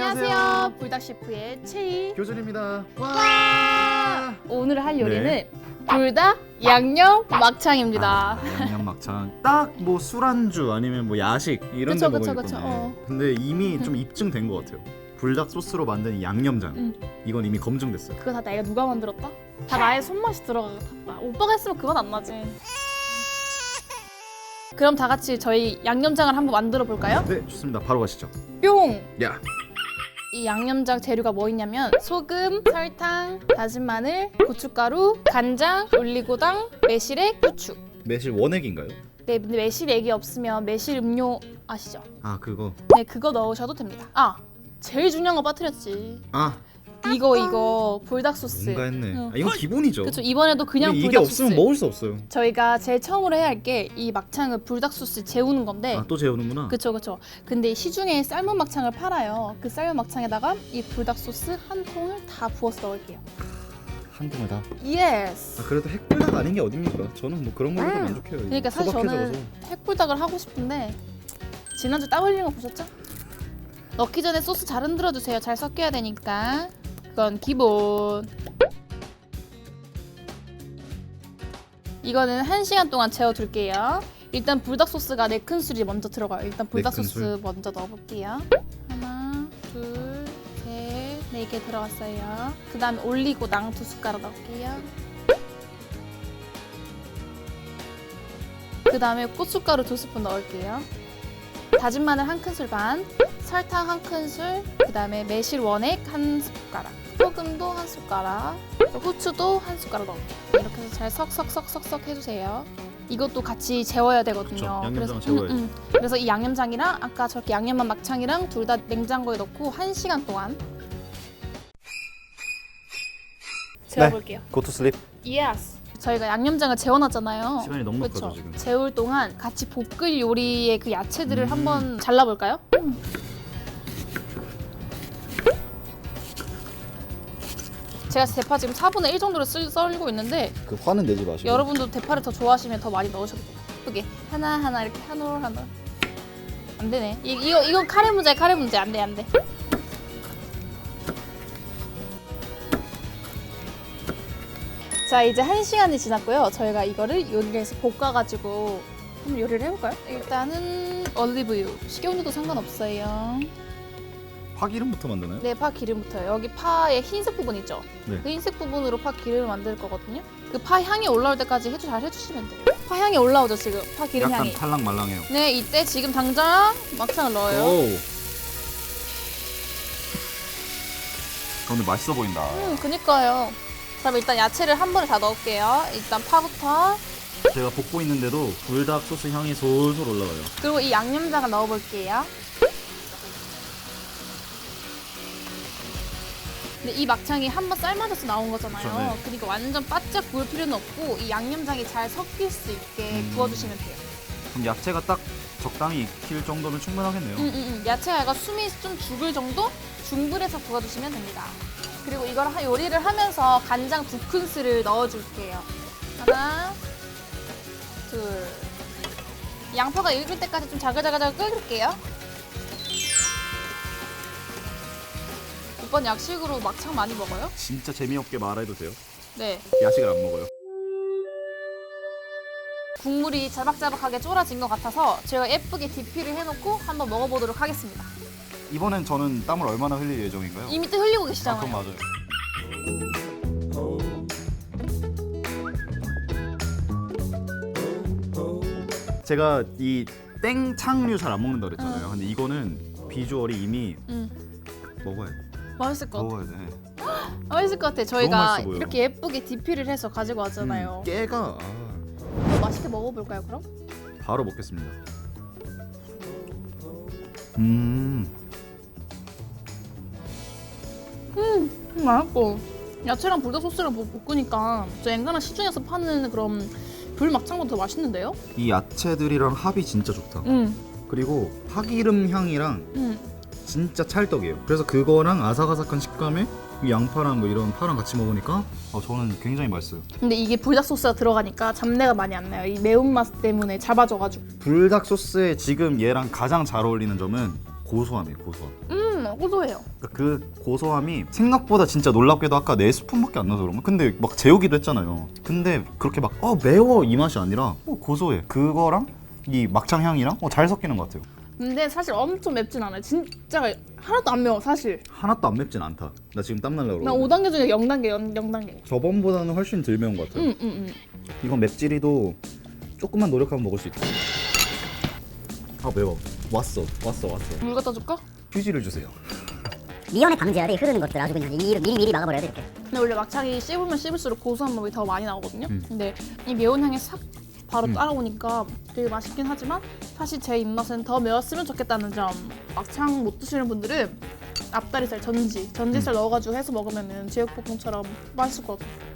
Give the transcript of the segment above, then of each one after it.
안녕하세요. 불닭 셰프의 최희. 교준입니다. 와! 오늘 할 요리는 네. 불닭 양념 막창입니다. 아, 양념 막창. 딱 뭐 술안주 아니면 뭐 야식 이런 그쵸, 데 그쵸, 먹을 그쵸, 거네. 어. 근데 이미 좀 입증된 것 같아요. 불닭 소스로 만든 이 양념장. 음. 이건 이미 검증됐어요. 그거 다 내가 누가 만들었다? 다 나의 손맛이 들어갔다. 오빠가 했으면 그건 안 나지. 그럼 다 같이 저희 양념장을 한번 만들어 볼까요? 네, 좋습니다. 바로 가시죠. 뿅! 야, 이 양념장 재료가 뭐 있냐면 소금, 설탕, 다진 마늘, 고춧가루, 간장, 올리고당, 매실액, 후추. 매실 원액인가요? 네, 근데 매실액이 없으면 매실 음료 아시죠? 아, 그거. 네, 그거 넣으셔도 됩니다. 아, 제일 중요한 거 빠뜨렸지. 아, 이거 이거 불닭 소스. 뭔가 했네. 응. 아, 이건 기본이죠. 그렇죠. 이번에도 그냥 근데 이게 불닭 없으면 소스. 먹을 수 없어요. 저희가 제일 처음으로 해야 할 게 이 막창을 불닭 소스 재우는 건데. 아, 또 재우는구나. 그쵸 그쵸. 근데 시중에 삶은 막창을 팔아요. 그 삶은 막창에다가 이 불닭 소스 한 통을 다 부어서 넣을게요. 한 통을 다. 예스. 아, 그래도 핵불닭 아닌 게 어딥니까? 저는 뭐 그런 걸로도 음. 만족해요. 그러니까 사실. 저는 핵불닭을 하고 싶은데 지난주 땀 흘리는 거 보셨죠? 넣기 전에 소스 잘 흔들어 주세요. 잘 섞여야 되니까. 그건 기본. 이거는 1시간 동안 재워 둘게요. 일단 불닭 소스가 네 큰술이 먼저 들어가요. 일단 불닭 네 소스 큰술. 먼저 넣어 볼게요. 하나, 둘, 셋, 네 개 들어갔어요. 그 다음에 올리고당 두 숟가락 넣을게요. 그 다음에 고춧가루 두 스푼 넣을게요. 다진 마늘 한 큰술 반, 설탕 한 큰술, 그 다음에 매실 원액 한 숟가락, 소금도 한 숟가락, 또 후추도 한 숟가락 넣을게요. 이렇게 해서 잘 섞섞섞섞섞 해주세요. 이것도 같이 재워야 되거든요. 양념장은 그래서, 재워야죠. 음, 음. 그래서 이 양념장이랑 아까 저렇게 양념한 막창이랑 둘 다 냉장고에 넣고 한 시간 동안 재워볼게요. 고투 슬립. 예스. 저희가 양념장을 재워놨잖아요. 시간이 넉넉하죠, 그쵸? 지금. 재울 동안 같이 볶을 요리의 그 야채들을 음. 한번 잘라볼까요? 제가 대파 지금 4분의 1 정도로 쓸, 썰고 있는데 그 화는 내지 마시고. 여러분도 대파를 더 좋아하시면 더 많이 넣으셔도 돼요. 예쁘게 하나 하나 이렇게 한올 하나. 안 되네. 이, 이거 이건 카레 문제 카레 문제 안 돼 안 돼. 자 이제 한 시간이 지났고요. 저희가 이거를 요리해서 볶아가지고 한번 요리를 해볼까요? 일단은 올리브유 식용유도 상관없어요. 파 기름부터 만드나요? 네, 파 기름부터요. 여기 파의 흰색 부분 있죠? 네. 그 흰색 부분으로 파 기름을 만들 거거든요. 그 파 향이 올라올 때까지 해주 잘 해주시면 돼요. 파 향이 올라오죠 지금 파 기름 약간 향이. 탈랑말랑해요. 네, 이때 지금 당장 막창을 넣어요. 오. 근데 맛있어 보인다. 음, 그니까요. 그럼 일단 야채를 한 번에 다 넣을게요. 일단 파부터 제가 볶고 있는데도 불닭 소스 향이 솔솔 올라와요. 그리고 이 양념장을 넣어볼게요. 근데 이 막창이 한 번 삶아져서 나온 거잖아요. 그쵸, 네. 그러니까 완전 바짝 구울 필요는 없고 이 양념장이 잘 섞일 수 있게 음. 구워주시면 돼요. 그럼 야채가 딱 적당히 익힐 정도면 충분하겠네요. 음, 음, 음. 야채가 약간 숨이 좀 죽을 정도 중불에서 구워주시면 됩니다. 그리고 이걸 하- 요리를 하면서 간장 두 큰술을 넣어줄게요. 하나, 둘. 양파가 익을 때까지 좀 자글자글자글 끓일게요. 오빠는 약식으로 막창 많이 먹어요? 진짜 재미없게 말해도 돼요? 네. 야식을 안 먹어요. 국물이 자박자박하게 쫄아진 것 같아서 제가 예쁘게 DP를 해놓고 한번 먹어보도록 하겠습니다. 이번엔 저는 땀을 얼마나 흘릴 예정인가요? 이미 또 흘리고 아, 계시잖아요. 그건 맞아요. 제가 이 땡창류 잘 안 먹는다 그랬잖아요. 근데 이거는 비주얼이 이미 음, 먹어야 돼. 맛있을 것 같아. 먹어야 돼. 맛있을 것 같아. 저희가 맛있어 보여. 이렇게 예쁘게 DP를 해서 가지고 왔잖아요. 음, 깨가 아, 더 맛있게 먹어볼까요, 그럼? 바로 먹겠습니다. 음, 음, 맛있고 야채랑 불닭 소스를 볶- 볶으니까 저 엔간한 시중에서 파는 그런 불막창보다 더 맛있는데요? 이 야채들이랑 합이 진짜 좋다. 음, 그리고 파기름 향이랑 음. 진짜 찰떡이에요. 그래서 그거랑 아삭아삭한 식감에 이 양파랑 뭐 이런 파랑 같이 먹으니까 어, 저는 굉장히 맛있어요. 근데 이게 불닭 소스가 들어가니까 잡내가 많이 안 나요. 이 매운맛 때문에 잡아줘가지고. 불닭 소스에 지금 얘랑 가장 잘 어울리는 점은 고소함이에요. 고소함. 음, 음, 고소해요. 그러니까 그 고소함이 생각보다 진짜 놀랍게도 아까 네 스푼밖에 안 나서 그런가? 근데 막 재우기도 했잖아요. 근데 그렇게 막 어 매워 이 맛이 아니라 어, 고소해. 그거랑 이 막창 향이랑 어, 잘 섞이는 것 같아요. 근데 사실 엄청 맵진 않아요. 진짜 하나도 안 매워 사실. 하나도 안 맵진 않다. 나 지금 땀 날라 나 그러고. 5단계 중에 0단계, 0, 0단계. 저번보다는 훨씬 덜 매운 것 같아요. 응, 응, 응. 이건 맵찔이도 조금만 노력하면 먹을 수 있다. 아 매워. 왔어, 왔어, 왔어. 물 갖다 줄까? 휴지를 주세요. 미연에 방지해야 돼 흐르는 것들 아주 그냥 미리 미리, 미리 막아버려야 돼 이렇게 근데 원래 막창이 씹으면 씹을수록 고소한 맛이 더 많이 나오거든요. 음. 근데 이 매운 향이 싹 바로 음. 따라오니까 되게 맛있긴 하지만 사실 제 입맛은 더 매웠으면 좋겠다는 점. 막창 못 드시는 분들은 앞다리살 전지, 전지살 음. 넣어가지고 해서 먹으면은 제육볶음처럼 맛있을 것 같아요.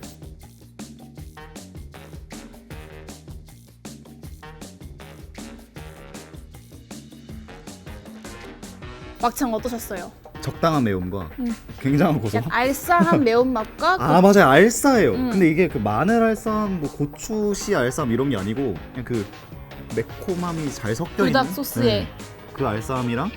막창 어떠셨어요? 적당한 매움과 음. 굉장한 고소. 약간 알싸한 매운맛과 그아 맞아요 알싸예요. 음. 근데 이게 그 마늘 알쌈, 뭐 고추씨 알쌈 이런 게 아니고 그냥 그 매콤함이 잘 섞여 있는 불닭 소스에 그 알쌈이랑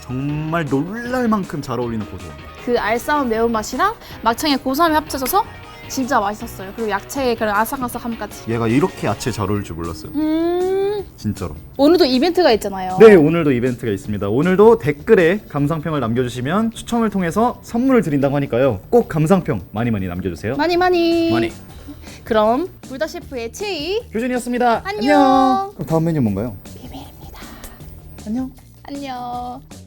정말 놀랄 만큼 잘 어울리는 고소함. 그 알싸한 매운맛이랑 막창의 고소함이 합쳐져서 진짜 맛있었어요. 그리고 야채의 그런 아삭아삭함까지. 얘가 이렇게 야채 잘 어울릴 줄 몰랐어요. 음. 진짜로. 오늘도 이벤트가 있잖아요. 네 오늘도 이벤트가 있습니다. 오늘도 댓글에 감상평을 남겨주시면 추첨을 통해서 선물을 드린다고 하니까요. 꼭 감상평 많이 많이 남겨주세요. 많이 많이. 많이. 그럼 불다 셰프의 체이 효준이었습니다. 안녕. 그럼 다음 메뉴 뭔가요? 비밀입니다. 안녕. 안녕.